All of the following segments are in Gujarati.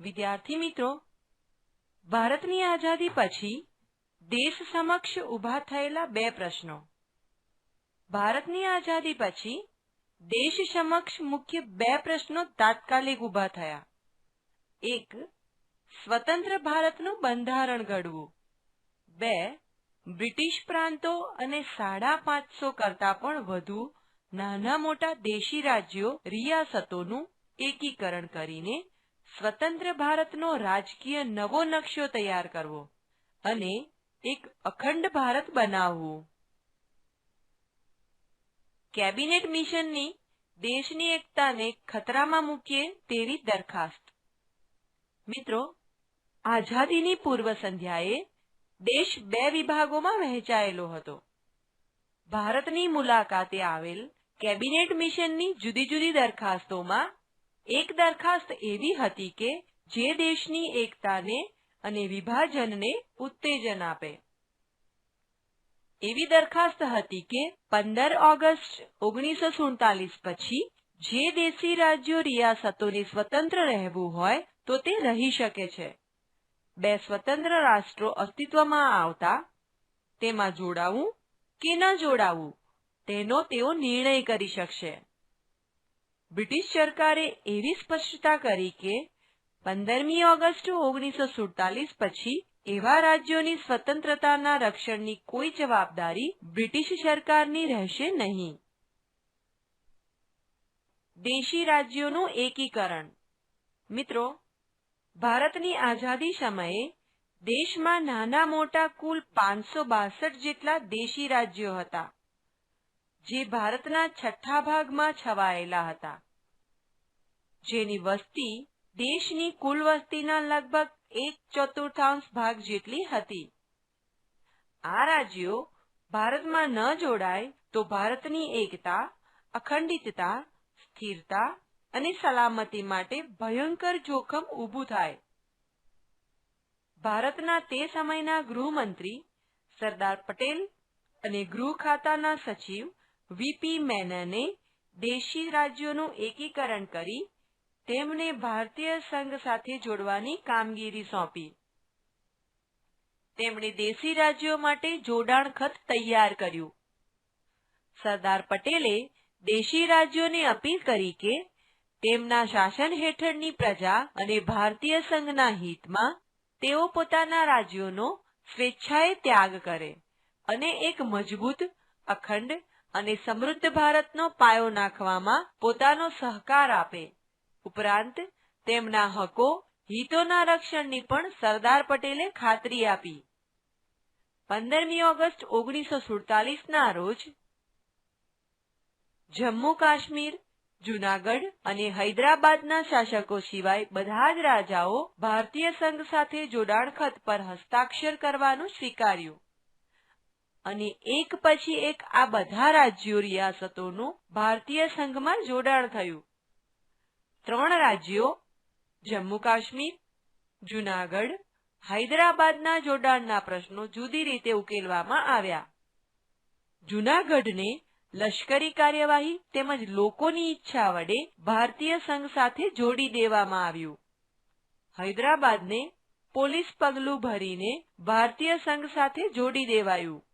વિદ્યાર્થી મિત્રો, ભારતની આઝાદી પછી દેશ સમક્ષ ઊભા થયેલા બે પ્રશ્નો. ભારતની આઝાદી પછી દેશ સમક્ષ મુખ્ય બે પ્રશ્નો તાત્કાલિક ઊભા થયા. એક, સ્વતંત્ર ભારતનું બંધારણ ઘડવું. બે, બ્રિટિશ પ્રાંતો અને સાડા પાંચસો કરતા પણ વધુ નાના મોટા દેશી રાજ્યો રિયાસતોનું એકીકરણ કરીને સ્વતંત્ર ભારતનો રાજકીય નવો નકશો તૈયાર કરવો અને એક અખંડ ભારત બનાવવું. કેબિનેટ મિશનની દેશની એકતાને ખતરામાં મૂકીએ તેવી દરખાસ્ત. મિત્રો, આઝાદીની પૂર્વ સંધ્યાએ દેશ બે વિભાગોમાં વહેંચાયેલો હતો. ભારતની મુલાકાતે આવેલ કેબિનેટ મિશનની જુદી જુદી દરખાસ્તોમાં એક દરખાસ્ત એવી હતી કે જે દેશની એકતાને અને વિભાજનને ઉત્તેજન આપે. એવી દરખાસ્ત હતી કે પંદર ઓગસ્ટ ઓગણીસો સુડતાલીસ પછી જે દેશી રાજ્યો રિયાસતોને સ્વતંત્ર રહેવું હોય તો તે રહી શકે છે. બે સ્વતંત્ર રાષ્ટ્રો અસ્તિત્વમાં આવતા, તેમાં જોડાવું કે ન જોડાવું? તેનો તેઓ નિર્ણય કરી શકશે. બ્રિટિશ સરકારે એવી સ્પષ્ટતા કરી કે, પંદરમી ઓગસ્ટ ઓગણીસો સુડતાલીસ પછી એવા રાજ્યોની સ્વતંત્રતાના રક્ષણની કોઈ જવાબદારી બ્રિટિશ સરકારની રહેશે નહીં. દેશી રાજ્યોનું એકીકરણ. મિત્રો, ભારતની આઝાદી સમયે દેશમાં નાના મોટા કુલ પાંચસો બાસઠ જેટલા દેશી રાજ્યો હતા. જે ભારતના છઠ્ઠા ભાગમાં છવાયેલા હતા. જેની વસ્તી દેશની કુલ વસ્તીના લગભગ એક ચતુર્થાંશ ભાગ જેટલી હતી. આ રાજ્યો ભારતમાં ન જોડાય તો ભારતની એકતા, અખંડિતતા, સ્થિરતા અને સલામતી માટે ભયંકર જોખમ ઊભું થાય. ભારતના તે સમયના ગૃહમંત્રી સરદાર પટેલ અને ગૃહ ખાતાના સચિવ વીપી મેનને દેશી રાજ્યોનું એકીકરણ કરી તેમને ભારતીય સંઘ સાથે જોડવાની કામગીરી સોંપી. તેમણે દેશી રાજ્યો માટે જોડાણ ખત તૈયાર કર્યું. સરદાર પટેલે દેશી રાજ્યોને અપીલ કરી કે તેમના શાસન હેઠળની પ્રજા અને ભારતીય સંઘના હિતમાં તેઓ પોતાના રાજ્યોનો સ્વેચ્છાએ ત્યાગ કરે અને એક મજબૂત, અખંડ અને સમૃદ્ધ ભારતનો પાયો નાખવામાં પોતાનો સહકાર આપે. ઉપરાંત, તેમના હકો, હિતોના રક્ષણની પણ સરદાર પટેલે ખાતરી આપી. પંદરમી ઓગસ્ટ ઓગણીસો સુડતાલીસના રોજ જમ્મુ કાશ્મીર, જુનાગઢ અને હૈદરાબાદના શાસકો સિવાય બધા જ રાજાઓ ભારતીય સંઘ સાથે જોડાણ ખત પર હસ્તાક્ષર કરવાનું સ્વીકાર્યું. અને એક પછી એક આ બધા રાજ્યો રિયાસતોનું ભારતીય સંઘમાં જોડાણ થયું. ત્રણ રાજ્યો જમ્મુ કાશ્મીર જુનાગઢ, હૈદરાબાદના જોડાણના પ્રશ્નો જુદી રીતે ઉકેલવામાં આવ્યા. જુનાગઢને લશ્કરી કાર્યવાહી તેમજ લોકોની ઈચ્છા વડે ભારતીય સંઘ સાથે જોડી દેવામાં આવ્યું. હૈદરાબાદને પોલીસ પગલું ભરીને ભારતીય સંઘ સાથે જોડી દેવાયું.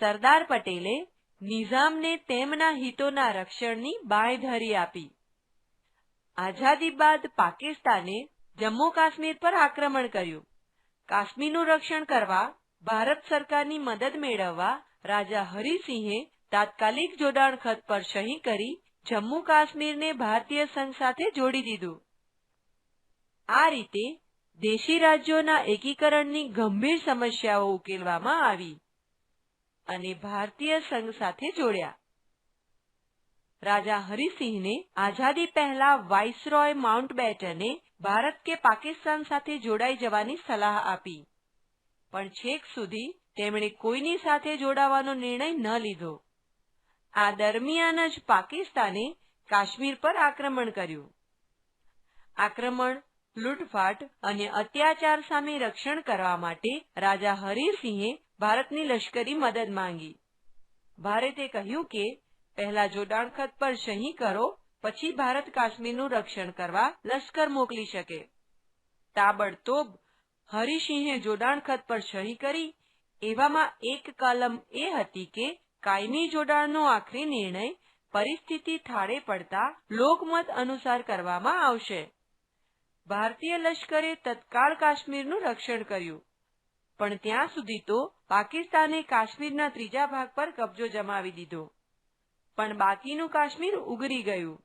સરદાર પટેલે નિઝામને તેમના હિતોના રક્ષણની બાંયધરી આપી. આઝાદી બાદ પાકિસ્તાને જમ્મુ કાશ્મીર પર આક્રમણ કર્યું. કાશ્મીરનું રક્ષણ કરવા ભારત સરકારની મદદ મેળવવા રાજા હરિસિંહે તાત્કાલિક જોડાણ ખત પર સહી કરી જમ્મુ કાશ્મીરને ભારતીય સંઘ સાથે જોડી દીધું. આ રીતે દેશી રાજ્યોના એકીકરણની ગંભીર સમસ્યાઓ ઉકેલવામાં આવી. અને ભારતીય સંઘ સાથે જોડ્યા. રાજા હરિસિંહને આઝાદી પહેલા વાઇસરોય માઉન્ટબેટને ભારત કે પાકિસ્તાન સાથે જોડાઈ જવાની સલાહ આપી. પણ છેક સુધી તેમણે કોઈની સાથે જોડાવાનો નિર્ણય ન લીધો. આ દરમિયાન જ પાકિસ્તાને કાશ્મીર પર આક્રમણ કર્યું. આક્રમણ, લૂંટફાટ અને અત્યાચાર સામે રક્ષણ કરવા માટે રાજા હરિસિંહે ભારતની લશ્કરી મદદ માંગી. ભારતે કહ્યું કે, પહેલા જોડાણ ખત પર સહી કરો, પછી ભારત કાશ્મીરનું રક્ષણ કરવા લશ્કર મોકલી શકે. તાબડતોબ હરિસિંહે જોડાણ ખત પર સહી કરી. એવામાં એક કલમ એ હતી કે, કાયમી જોડાણનો આખરી નિર્ણય પરિસ્થિતિ થાળે પડતા લોકમત અનુસાર કરવામાં આવશે. ભારતીય લશ્કરે તત્કાળ કાશ્મીરનું રક્ષણ કર્યું. પણ ત્યાં સુધી તો પાકિસ્તાને કાશ્મીરના ત્રીજા ભાગ પર કબજો જમાવી દીધો. પણ બાકીનું કાશ્મીર ઉગરી ગયું.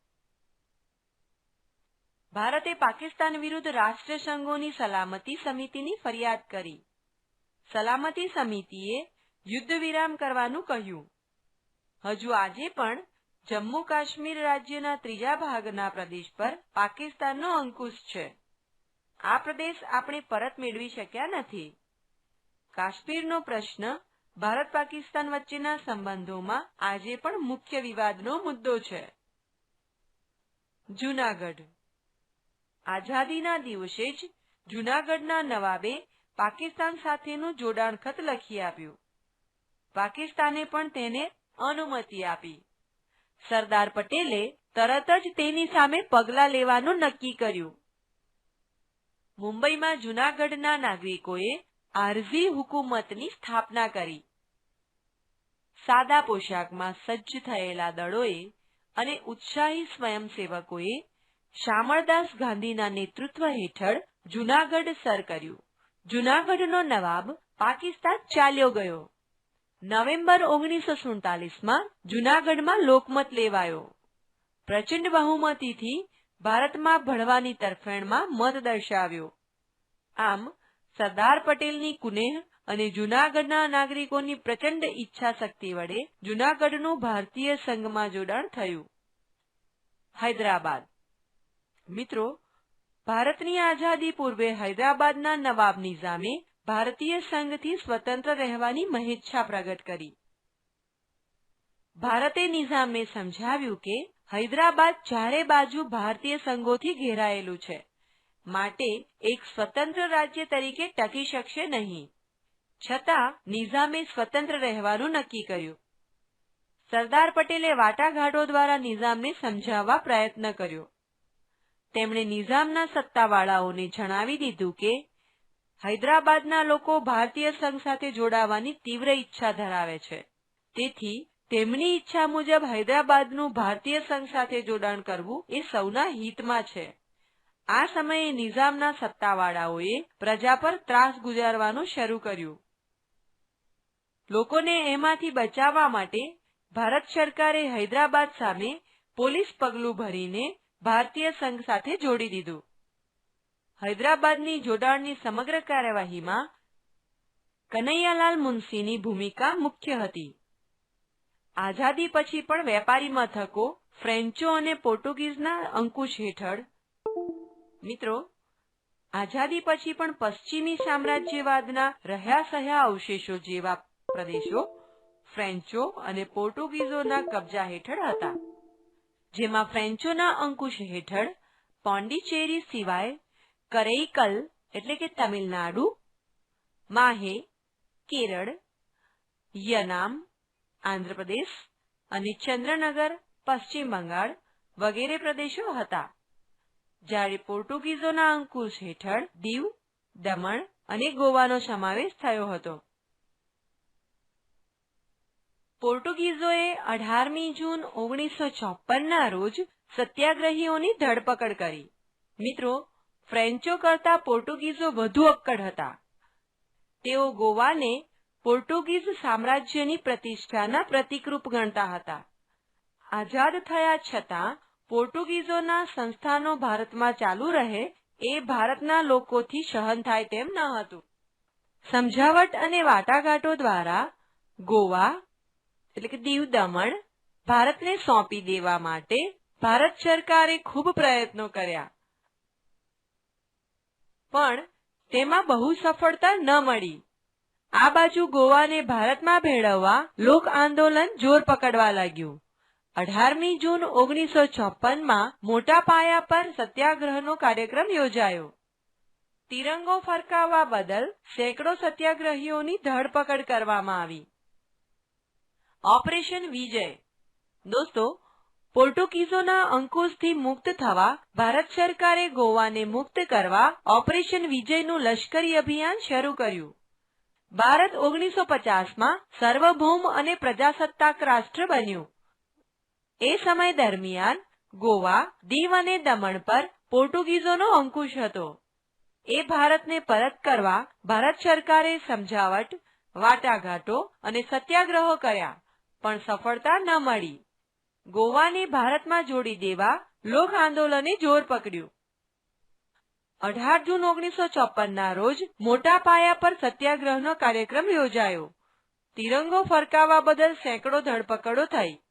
ભારતે પાકિસ્તાન વિરુદ્ધ રાષ્ટ્રસંઘોની સલામતી સમિતિની ફરિયાદ કરી. સલામતી સમિતિએ યુદ્ધ વિરામ કરવાનું કહ્યું. હજુ આજે પણ જમ્મુ કાશ્મીર રાજ્યના ત્રીજા ભાગના પ્રદેશ પર પાકિસ્તાનનો અંકુશ છે. આ પ્રદેશ આપણે પરત મેળવી શક્યા નથી. કાશ્મીરનો પ્રશ્ન ભારત પાકિસ્તાન વચ્ચેના સંબંધોમાં આજે પણ મુખ્ય વિવાદનો મુદ્દો છે. જૂનાગઢ. આઝાદીના દિવસે જ જૂનાગઢના નવાબે પાકિસ્તાન સાથેનું જોડાણ ખત લખી આપ્યું. પાકિસ્તાને પણ તેને અનુમતિ આપી. સરદાર પટેલે તરત જ તેની સામે પગલાં લેવાનું નક્કી કર્યું. મુંબઈમાં જૂનાગઢના નાગરિકોએ આરઝી હુકુમતની સ્થાપના કરી. સાદા પોશાકમાં સજ્જ થયેલા દળોએ અને ઉત્સાહી સ્વયંસેવકોએ શામળદાસ ગાંધીના નેતૃત્વ હેઠળ જૂનાગઢ સર કર્યું. જૂનાગઢનો નવાબ પાકિસ્તાન ચાલ્યો ગયો. નવેમ્બર ઓગણીસો સુડતાલીસમાં જૂનાગઢમાં લોકમત લેવાયો. પ્રચંડ બહુમતીથી ભારતમાં ભળવાની તરફેણમાં મત દર્શાવ્યો. આમ સરદાર પટેલની કુનેહ અને જૂનાગઢના નાગરિકોની પ્રચંડ ઈચ્છા શક્તિ વડે જૂનાગઢનું ભારતીય સંઘમાં જોડાણ થયું. હૈદરાબાદ. મિત્રો, ભારતની આઝાદી પૂર્વે હૈદરાબાદના નવાબ નિઝામે ભારતીય સંઘથી સ્વતંત્ર રહેવાની મહેચ્છા પ્રગટ કરી. ભારતે નિઝામે સમજાવ્યું કે હૈદરાબાદ ચારે બાજુ ભારતીય સંઘોથી ઘેરાયેલું છે. માટે એક સ્વતંત્ર રાજ્ય તરીકે ટકી શકશે નહીં. છતાં, નિઝામે સ્વતંત્ર રહેવાનું નક્કી કર્યું. સરદાર પટેલે વાટાઘાટો દ્વારા નિઝામને સમજાવવા પ્રયત્ન કર્યો. તેમણે નિઝામના સત્તાવાળાઓને જણાવી દીધું કે, હૈદરાબાદના લોકો ભારતીય સંઘ સાથે જોડાવાની તીવ્ર ઈચ્છા ધરાવે છે. તેથી, તેમની ઈચ્છા મુજબ હૈદરાબાદનું ભારતીય સંઘ સાથે જોડાણ કરવું એ સૌના હિતમાં છે. આ સમયે નિઝામના સત્તાવાળાઓએ પ્રજા પર ત્રાસ ગુજારવાનું શરૂ કર્યું. લોકોને એમાંથી બચાવવા માટે ભારત સરકારે હૈદરાબાદ સામે પોલીસ પગલું ભરીને ભારતીય સંઘ સાથે જોડી દીધું. હૈદરાબાદની જોડાણની સમગ્ર કાર્યવાહીમાં કનૈયાલાલ મુનશીની ભૂમિકા મુખ્ય હતી. આઝાદી પછી પણ વેપારી મથકો, ફ્રેન્ચો અને પોર્ટુગીઝના અંકુશ હેઠળ મિત્રો, આઝાદી પછી પણ પશ્ચિમી સામ્રાજ્યવાદના રહ્યા સહ્યા અવશેષો જેવા પ્રદેશો, ફ્રેન્ચો અને પોર્ટુગીઝોના કબજા હેઠળ હતા, જેમાં ફ્રેન્ચોના અંકુશ હેઠળ પોન્ડિચેરી સિવાય કરૈકલ એટલે કે તમિલનાડુ, માહે, કેરળ, યનામ, આંધ્રપ્રદેશ અને ચંદ્રનગર, પશ્ચિમ બંગાળ વગેરે પ્રદેશો હતા. જ્યારે પોર્ટુગીઝોના અંકુશ હેઠળ દીવ, દમણ અને ગોવાનો સમાવેશ થયો હતો. પોર્ટુગીઝોએ અઢારમી જૂન ઓગણીસો ચોપનના રોજ સત્યાગ્રહીઓની ધરપકડ કરી. મિત્રો, ફ્રેન્ચો કરતા પોર્ટુગીઝો વધુ અક્કડ હતા. તેઓ ગોવાને પોર્ટુગીઝ સામ્રાજ્યની પ્રતિષ્ઠાના પ્રતિકરૂપ ગણતા હતા. આઝાદ થયા છતાં પોર્ટુગીઝોના સંસ્થાનો ભારતમાં ચાલુ રહે એ ભારતના લોકોથી સહન થાય તેમ ન હતું. સમજાવટ અને વાટાઘાટો દ્વારા ગોવા, એટલે કે દીવ દમણ, ભારતને સોંપી દેવા માટે ભારત સરકારે ખૂબ પ્રયત્નો કર્યા. પણ તેમાં બહુ સફળતા ન મળી. આ બાજુ ગોવાને ભારતમાં ભેળવવા લોક આંદોલન જોર પકડવા લાગ્યું. અઢારમી જૂન ઓગણીસો ચોપનમાં મોટા પાયા પર સત્યાગ્રહનો કાર્યક્રમ યોજાયો. તિરંગો ફરકાવવા બદલ સેંકડો સત્યાગ્રહીઓની ધરપકડ કરવામાં આવી. ઓપરેશન વિજય. દોસ્તો, પોર્ટુગીઝોના અંકુશથી મુક્ત થવા, ભારત સરકારે ગોવાને મુક્ત કરવા ઓપરેશન વિજયનું લશ્કરી અભિયાન શરૂ કર્યું. ભારત ઓગણીસો પચાસમાં સાર્વભૌમ અને પ્રજાસત્તાક રાષ્ટ્ર બન્યું. એ સમય દરમિયાન ગોવા, દીવ અને દમણ પર પોર્ટુગીઝોનો અંકુશ હતો. એ ભારતને પરત કરવા ભારત સરકારે સમજાવટ, વાટાઘાટો અને સત્યાગ્રહો કર્યા, પણ સફળતા ન મળી. ગોવાને ભારતમાં જોડી દેવા લોક આંદોલને જોર પકડ્યું. અઢાર જૂન ઓગણીસો ચોપનના રોજ મોટા પાયા પર સત્યાગ્રહનો કાર્યક્રમ યોજાયો. તિરંગો ફરકાવવા બદલ સેંકડો ધરપકડો થઈ.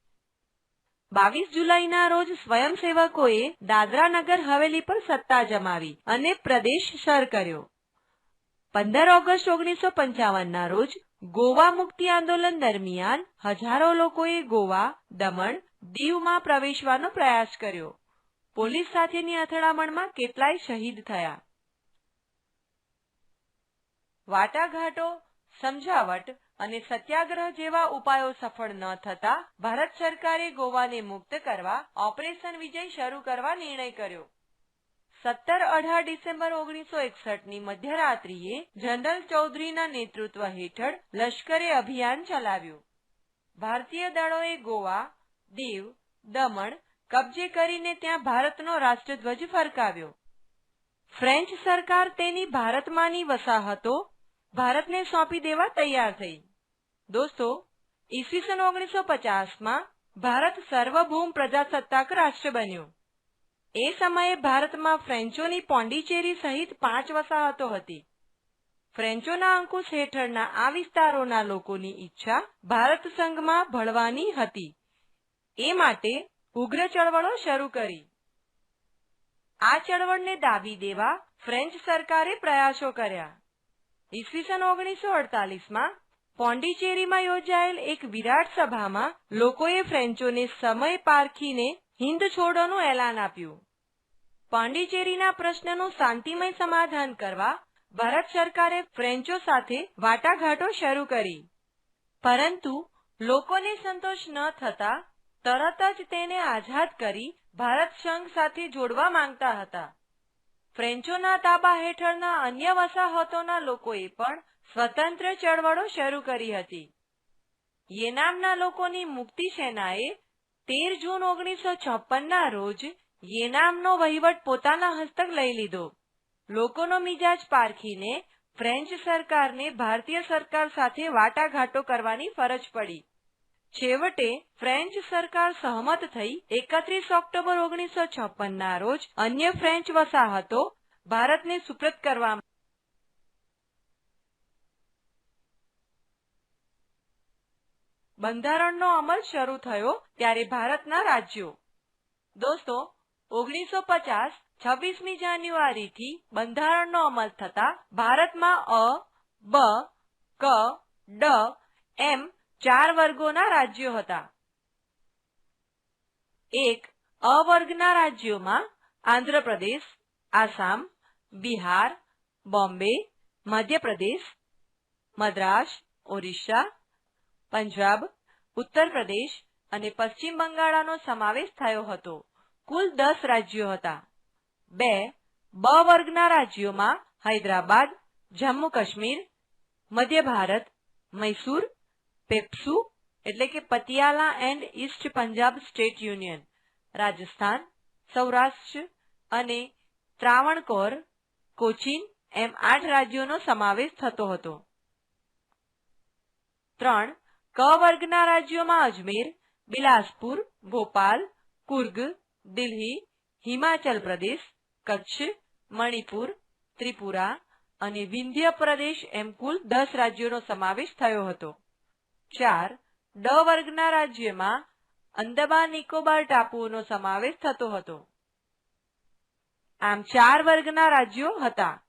બાવીસ જુલાઈના રોજ સ્વયંસેવકોએ દાદરા નગર હવેલી પર સત્તા જમાવી અને પ્રદેશ સર કર્યો. પંદર ઓગસ્ટ ઓગણીસો પંચાવનના રોજ ગોવા મુક્તિ આંદોલન દરમિયાન હજારો લોકોએ ગોવા, દમણ, દીવમાં પ્રવેશવાનો પ્રયાસ કર્યો. પોલીસ સાથેની અથડામણમાં કેટલાય શહીદ થયા. વાટાઘાટો સમજાવટ અને સત્યાગ્રહ જેવા ઉપાયો સફળ ન થતા ભારત સરકારે ગોવાને મુક્ત કરવા ઓપરેશન વિજય શરૂ કરવા નિર્ણય કર્યો. સત્તર અઢાર ડિસેમ્બર ઓગણીસો એકસઠની મધ્યરાત્રિએ જનરલ ચૌધરીના નેતૃત્વ હેઠળ લશ્કરે અભિયાન ચલાવ્યું. ભારતીય દળોએ ગોવા, દીવ, દમણ કબજે કરીને ત્યાં ભારતનો રાષ્ટ્રધ્વજ ફરકાવ્યો. ફ્રેન્ચ સરકાર તેની ભારતમાંની વસાહતો ભારતને સોંપી દેવા તૈયાર થઈ. દોસ્તો, ઈસવીસન ઓગણીસો પચાસમાં ભારત સર્વભૌમ પ્રજાસત્તાક રાષ્ટ્ર બન્યું. એ સમયે ભારતમાં ફ્રેન્ચોની પોંડિચેરી સહિત પાંચ વસાહતો હતી. ફ્રેન્ચોના અંકુશ હેઠળના આ વિસ્તારોના લોકોની ઈચ્છા ભારત સંઘમાં ભળવાની હતી. એ માટે ઉગ્ર ચળવળો શરૂ કરી. આ ચળવળને દાબી દેવા ફ્રેન્ચ સરકારે પ્રયાસો કર્યા. ઈસવીસન ઓગણીસો અડતાલીસમાં પોંડિચેરીમાં યોજાયેલ એક વિરાટ સભામાં લોકોએ ફ્રેન્ચોને સમય પારખીને હિંદ છોડોનું એલાન આપ્યું. પોંડિચેરીના પ્રશ્નનું શાંતિમય સમાધાન કરવા ભારત સરકારે ફ્રેન્ચો સાથે વાટાઘાટો શરૂ કરી. પરંતુ લોકોને સંતોષ ન થતા તરત જ તેને આઝાદ કરી ભારત સંઘ સાથે જોડવા માંગતા હતા. ફ્રેન્ચોના તાબા હેઠળના અન્ય વસાહતોના લોકોએ પણ સ્વતંત્ર ચળવળો શરૂ કરી હતી. યેનામના લોકોની મુક્તિ સેનાએ તેર જૂન ઓગણીસો છપ્પનના રોજ યેનામનો વહીવટ પોતાના હસ્તક લઈ લીધો. લોકોનો મિજાજ પારખીને ફ્રેન્ચ સરકારને ભારતીય સરકાર સાથે વાટાઘાટો કરવાની ફરજ પડી. છેવટે ફ્રેન્ચ સરકાર સહમત થઈ એકત્રીસ ઓક્ટોબર ઓગણીસો છપ્પનના રોજ અન્ય ફ્રેન્ચ વસાહતો ભારતને સુપ્રત કરવા બંધારણનો અમલ શરૂ થયો ત્યારે ભારતના રાજ્યો. દોસ્તો ઓગણીસો પચાસ છવ્વીસમી જાન્યુઆરીથી બંધારણનો અમલ થતા ભારતમાં અ, બ, ક, ડ, એમ ચાર વર્ગોના રાજ્યો હતા. એક અ વર્ગના રાજ્યોમાં આંધ્રપ્રદેશ, આસામ, બિહાર, બોમ્બે, મધ્યપ્રદેશ, મદ્રાસ, ઓરિસ્સા, પંજાબ ઉત્તર પ્રદેશ અને પશ્ચિમ બંગાળનો સમાવેશ થયો હતો. કુલ દસ રાજ્યો હતા. બે, બ વર્ગના રાજ્યોમાં હૈદરાબાદ, જમ્મુ કાશ્મીર, મધ્ય ભારત, મૈસૂર પેપ્સુ એટલે કે Patiala and East Punjab State Union, Rajasthan, Saurashtra અને ત્રાવણકોર, કોચીન એમ આઠ રાજ્યોનો સમાવેશ થતો હતો. ત્રણ, ક વર્ગના રાજ્યોમાં અજમેર, બિલાસપુર, ભોપાલ, કુર્ગ, દિલ્હી, હિમાચલ પ્રદેશ, કચ્છ, મણિપુર, ત્રિપુરા અને વિંધ્ય પ્રદેશ એમ કુલ દસ રાજ્યોનો સમાવેશ થયો હતો. ચાર, ડ વર્ગના રાજ્યમાં અંદમાન નિકોબાર ટાપુઓનો સમાવેશ થતો હતો. આમ ચાર વર્ગના રાજ્યો હતા.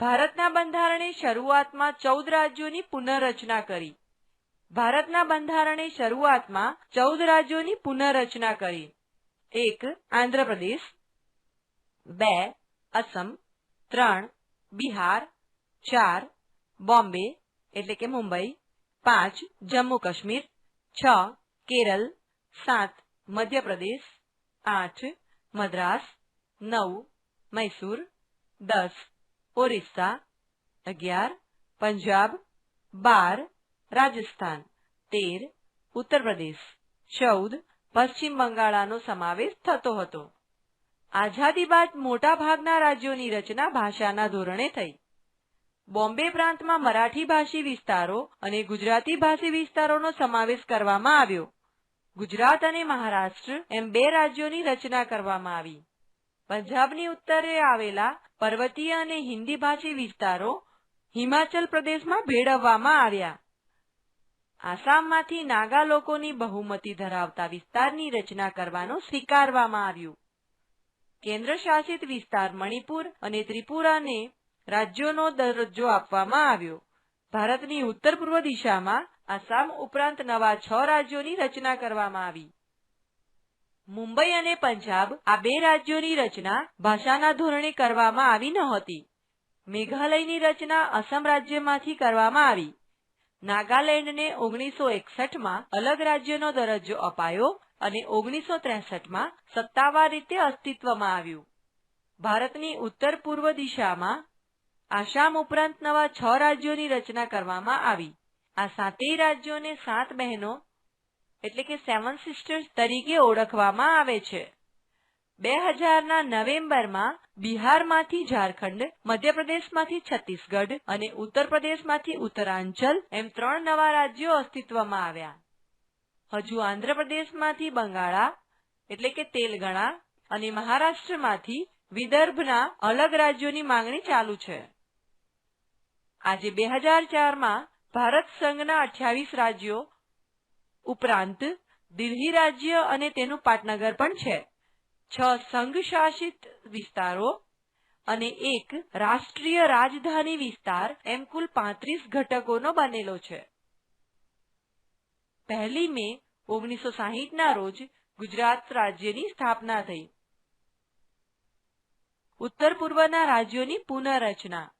ભારતના બંધારણે શરૂઆતમાં ચૌદ રાજ્યોની પુનઃરચના કરી. ભારતના બંધારણે શરૂઆતમાં ચૌદ રાજ્યોની પુનઃરચના કરી. એક, આંધ્રપ્રદેશ. બે, અસમ. ત્રણ, બિહાર. ચાર, બોમ્બે, એટલે કે મુંબઈ. પાંચ, જમ્મુ કાશ્મીર. છ કેરળ સાત, મધ્યપ્રદેશ. આઠ, મદ્રાસ. નવ, મૈસૂર. દસ, ઓરિસ્સા. અગિયાર, પંજાબ. બાર, રાજસ્થાન. તેર ઉત્તર પ્રદેશ ચૌદ, પશ્ચિમ બંગાળાનો સમાવેશ થતો હતો. આઝાદી બાદ મોટા ભાગના રાજ્યોની રચના ભાષાના ધોરણે થઈ. બોમ્બે પ્રાંતમાં મરાઠી ભાષી વિસ્તારો અને ગુજરાતી ભાષી વિસ્તારોનો સમાવેશ કરવામાં આવ્યો. ગુજરાત અને મહારાષ્ટ્ર એમ બે રાજ્યોની રચના કરવામાં આવી. પંજાબની ઉત્તરે આવેલા પર્વતીય અને હિન્દી ભાષી વિસ્તારો હિમાચલ પ્રદેશમાં ભેળવવામાં આવ્યા. આસામમાંથી નાગા લોકોની બહુમતી ધરાવતા વિસ્તારની રચના કરવાનું સ્વીકારવામાં આવ્યું. કેન્દ્ર શાસિત વિસ્તાર મણિપુર અને ત્રિપુરાને રાજ્યોનો દરજ્જો આપવામાં આવ્યો. ભારતની ઉત્તર પૂર્વ દિશામાં આસામ ઉપરાંત નવા છ રાજ્યોની રચના કરવામાં આવી. મુંબઈ અને પંજાબ આ બે રાજ્યોની રચના ભાષાના ધોરણે કરવામાં આવી નહોતી મેઘાલયની રચના અસમ રાજ્યમાંથી કરવામાં આવી. નાગાલેન્ડને ઓગણીસો એકસઠમાં અલગ રાજ્યનો દરજ્જો અપાયો અને ઓગણીસો ત્રેસઠમાં સત્તાવાર રીતે અસ્તિત્વમાં આવ્યું. ભારતની ઉત્તર પૂર્વ દિશામાં આસામ ઉપરાંત નવા છ રાજ્યોની રચના કરવામાં આવી. આ સાતેય રાજ્યોને સાત બહેનો, એટલે કે સેવન સિસ્ટર્સ તરીકે ઓળખવામાં આવે છે. બે હજારના નવેમ્બરમાં બિહારમાંથી ઝારખંડ, મધ્યપ્રદેશમાંથી છત્તીસગઢ અને ઉત્તર પ્રદેશમાંથી ઉત્તરાંચલ એમ ત્રણ નવા રાજ્યો અસ્તિત્વમાં આવ્યા. હજુ આંધ્રપ્રદેશમાંથી બંગાળા, એટલે કે તેલગણા અને મહારાષ્ટ્રમાંથી વિદર્ભના અલગ રાજ્યોની માંગણી ચાલુ છે. આજે બે હજાર ચારમાં ભારત સંઘના અઠ્યાવીસ રાજ્યો ઉપરાંત દિલ્હી રાજ્ય અને તેનું પાટનગર પણ છે. છ સંઘ શાસિત વિસ્તારો અને એક રાષ્ટ્રીય રાજધાની વિસ્તાર એમ કુલ પાંત્રીસ ઘટકોનો બનેલો છે. પહેલી મે ઓગણીસો સાહીઠના રોજ ગુજરાત રાજ્યની સ્થાપના થઈ. ઉત્તર પૂર્વના રાજ્યોની પુનઃરચના.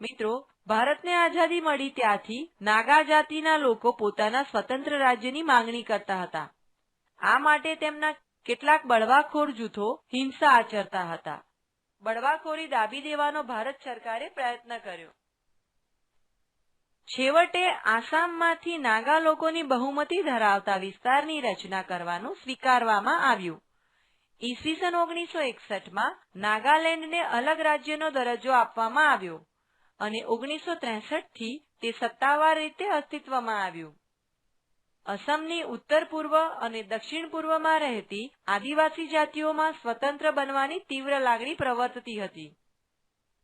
મિત્રો ભારતને આઝાદી મળી ત્યાંથી નાગા જાતિના લોકો પોતાના સ્વતંત્ર રાજ્યની માંગણી કરતા હતા. આ માટે તેમના કેટલાક બળવાખોર જૂથો હિંસા આચરતા હતા. બળવાખોરી દાબી દેવાનો ભારત સરકારે પ્રયત્ન કર્યો. છેવટે આસામમાંથી નાગા લોકોની બહુમતી ધરાવતા વિસ્તારની રચના કરવાનું સ્વીકારવામાં આવ્યું. ઈસવીસન ઓગણીસો એકસઠમાં નાગાલેન્ડને અલગ રાજ્યનો દરજ્જો આપવામાં આવ્યો. અને ઓગણીસો ત્રેસઠથી તે સત્તાવાર રીતે અસ્તિત્વમાં આવ્યું. અસમની ઉત્તર પૂર્વ અને દક્ષિણ પૂર્વમાં રહેતી આદિવાસી જાતિઓમાં સ્વતંત્ર બનવાની તીવ્ર લાગણી પ્રવર્તતી હતી.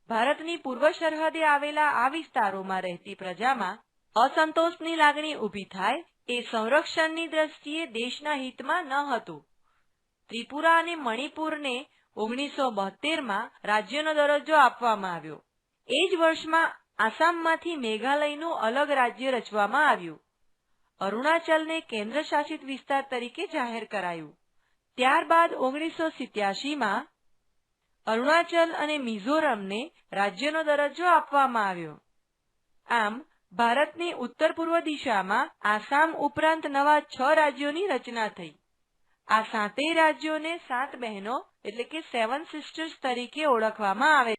ભારતની પૂર્વ સરહદે આવેલા આ વિસ્તારોમાં રહેતી પ્રજામાં અસંતોષની લાગણી ઊભી થાય એ સંરક્ષણની દ્રષ્ટિએ દેશના હિતમાં ન હતું. ત્રિપુરા અને મણિપુરને ઓગણીસો બોતેરમાં રાજ્યનો દરજ્જો આપવામાં આવ્યો. એ જ વર્ષમાં આસામમાંથી મેઘાલયનું અલગ રાજ્ય રચવામાં આવ્યું. અરુણાચલને કેન્દ્ર શાસિત વિસ્તાર તરીકે જાહેર કરાયું. ત્યારબાદ ઓગણીસો સિત્યાસીમાં અરુણાચલ અને મિઝોરમને રાજ્યનો દરજ્જો આપવામાં આવ્યો. આમ, ભારતની ઉત્તર પૂર્વ દિશામાં આસામ ઉપરાંત નવા છ રાજ્યોની રચના થઈ. આ સાતેય રાજ્યોને સાત બહેનો એટલે કે સેવન સિસ્ટર્સ તરીકે ઓળખવામાં આવે